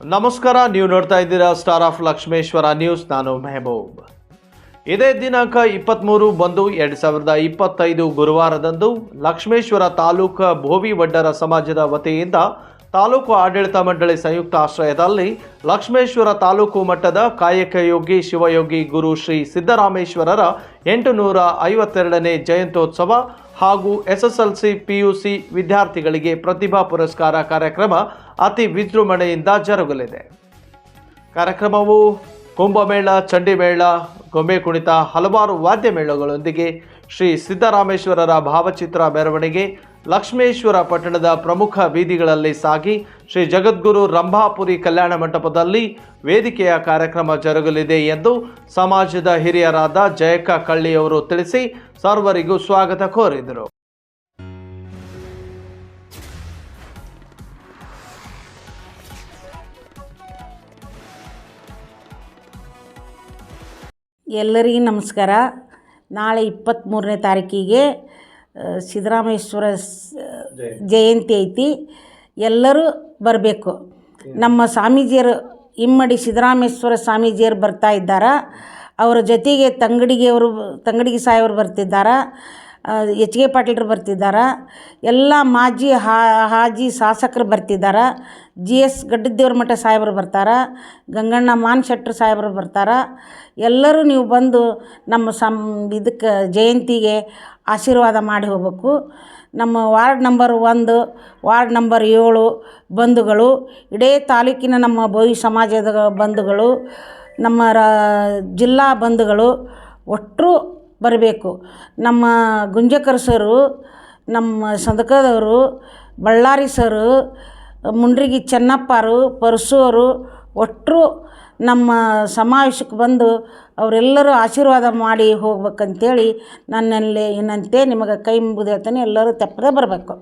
ನಮಸ್ಕಾರ, ನೀವು ನೋಡ್ತಾ ಇದ್ದೀರಾ ಸ್ಟಾರ್ ಆಫ್ ಲಕ್ಷ್ಮೇಶ್ವರ ನ್ಯೂಸ್ ನಾನು ಮೆಹಬೂಬ್. ಇದೇ ದಿನಾಂಕ ಇಪ್ಪತ್ತ್ಮೂರು ಬಂದು ಎರಡು ಸಾವಿರದ ಇಪ್ಪತ್ತೈದು ಗುರುವಾರದಂದು ಲಕ್ಷ್ಮೇಶ್ವರ ತಾಲೂಕು ಭೋವಿ ವಡ್ಡರ ಸಮಾಜದ ವತಿಯಿಂದ ತಾಲೂಕು ಆಡಳಿತ ಮಂಡಳಿ ಸಂಯುಕ್ತ ಆಶ್ರಯದಲ್ಲಿ ಲಕ್ಷ್ಮೇಶ್ವರ ತಾಲೂಕು ಮಟ್ಟದ ಕಾಯಕ ಯೋಗಿ ಶಿವಯೋಗಿ ಗುರು ಶ್ರೀ ಸಿದ್ದರಾಮೇಶ್ವರರ ಎಂಟು ನೂರ ಐವತ್ತೆರಡನೇ ಜಯಂತ್ಯೋತ್ಸವ ಹಾಗೂ ಎಸ್ಎಸ್ಎಲ್ಸಿ ಪಿಯುಸಿ ವಿದ್ಯಾರ್ಥಿಗಳಿಗೆ ಪ್ರತಿಭಾ ಪುರಸ್ಕಾರ ಕಾರ್ಯಕ್ರಮ ಅತಿ ವಿಜೃಂಭಣೆಯಿಂದ ಜರುಗಲಿದೆ. ಕಾರ್ಯಕ್ರಮವು ಕುಂಭಮೇಳ, ಚಂಡಿಮೇಳ, ಗೊಂಬೆ ಕುಣಿತ ಹಲವಾರು ವಾದ್ಯ ಮೇಳಗಳೊಂದಿಗೆ ಶ್ರೀ ಸಿದ್ದರಾಮೇಶ್ವರರ ಭಾವಚಿತ್ರ ಮೆರವಣಿಗೆ ಲಕ್ಷ್ಮೇಶ್ವರ ಪಟ್ಟಣದ ಪ್ರಮುಖ ಬೀದಿಗಳಲ್ಲಿ ಸಾಗಿ ಶ್ರೀ ಜಗದ್ಗುರು ರಂಭಾಪುರಿ ಕಲ್ಯಾಣ ಮಂಟಪದಲ್ಲಿ ವೇದಿಕೆಯ ಕಾರ್ಯಕ್ರಮ ಜರುಗಲಿದೆ ಎಂದು ಸಮಾಜದ ಹಿರಿಯರಾದ ಜಯಕ್ಕ ಕಳ್ಳಿಯವರು ತಿಳಿಸಿ ಸರ್ವರಿಗೂ ಸ್ವಾಗತ ಕೋರಿದರು. ಎಲ್ಲರಿಗೂ ನಮಸ್ಕಾರ. ನಾಳೆ ಇಪ್ಪತ್ತ್ಮೂರನೇ ತಾರೀಕಿಗೆ ಸಿದ್ದರಾಮೇಶ್ವರ ಜಯಂತಿ. ಐತಿ. ಎಲ್ಲರೂ ಬರಬೇಕು. ನಮ್ಮ ಸ್ವಾಮೀಜಿಯರು ಇಮ್ಮಡಿ ಸಿದ್ದರಾಮೇಶ್ವರ ಸ್ವಾಮೀಜಿಯರು ಬರ್ತಾ ಇದ್ದಾರೆ? ಅವರ ಜೊತೆಗೆ ತಂಗಡಿಗೆಯವರು ತಂಗಡಿಗೆ ಸಾಯವರು ಬರ್ತಿದ್ದಾರೆ? ಎಚ್ ಕೆ ಪಾಟೀಲ್ರು ಬರ್ತಿದ್ದಾರೆ. ಎಲ್ಲ ಮಾಜಿ ಹಾಜಿ ಶಾಸಕರು ಬರ್ತಿದ್ದಾರೆ. ಜಿ ಎಸ್ ಗಡ್ಡದೇವ್ರ ಮಠ ಸಾಹೇಬರು ಬರ್ತಾರೆ. ಗಂಗಣ್ಣ ಮಾನ್ ಶೆಟ್ಟರು ಸಾಹೇಬರು ಬರ್ತಾರೆ. ಎಲ್ಲರೂ ನೀವು ಬಂದು ನಮ್ಮ ಸಂ, ಇದಕ್ಕೆ ಜಯಂತಿಗೆ ಆಶೀರ್ವಾದ ಮಾಡಿ ಹೋಗಬೇಕು. ನಮ್ಮ ವಾರ್ಡ್ ನಂಬರ್ ಒಂದು, ವಾರ್ಡ್ ನಂಬರ್ ಏಳು ಬಂಧುಗಳು, ಇಡೀ ತಾಲೂಕಿನ ನಮ್ಮ ಭವಿ ಸಮಾಜದ ಬಂಧುಗಳು, ನಮ್ಮ ರಾ, ಜಿಲ್ಲಾ ಬಂಧುಗಳು ಒಟ್ಟರು ಬರಬೇಕು. ನಮ್ಮ ಗುಂಜಕರ್ ಸರು ನಮ್ಮ ಸಂದಕದವರು ಬಳ್ಳಾರಿ ಸರು ಮುಂಡ್ರಿಗಿ ಚೆನ್ನಪ್ಪರು, ಪರಸೂರು ಒಟ್ಟರು ನಮ್ಮ ಸಮಾವೇಶಕ್ಕೆ ಬಂದು ಅವರೆಲ್ಲರೂ ಆಶೀರ್ವಾದ ಮಾಡಿ ಹೋಗ್ಬೇಕಂತೇಳಿ ನನ್ನಲ್ಲಿ ಏನಂತೆ ನಿಮಗೆ ಕೈ ಮುಗಿದು ಹೇಳ್ತೇನೆ, ಎಲ್ಲರೂ ತಪ್ಪದೆ ಬರಬೇಕು.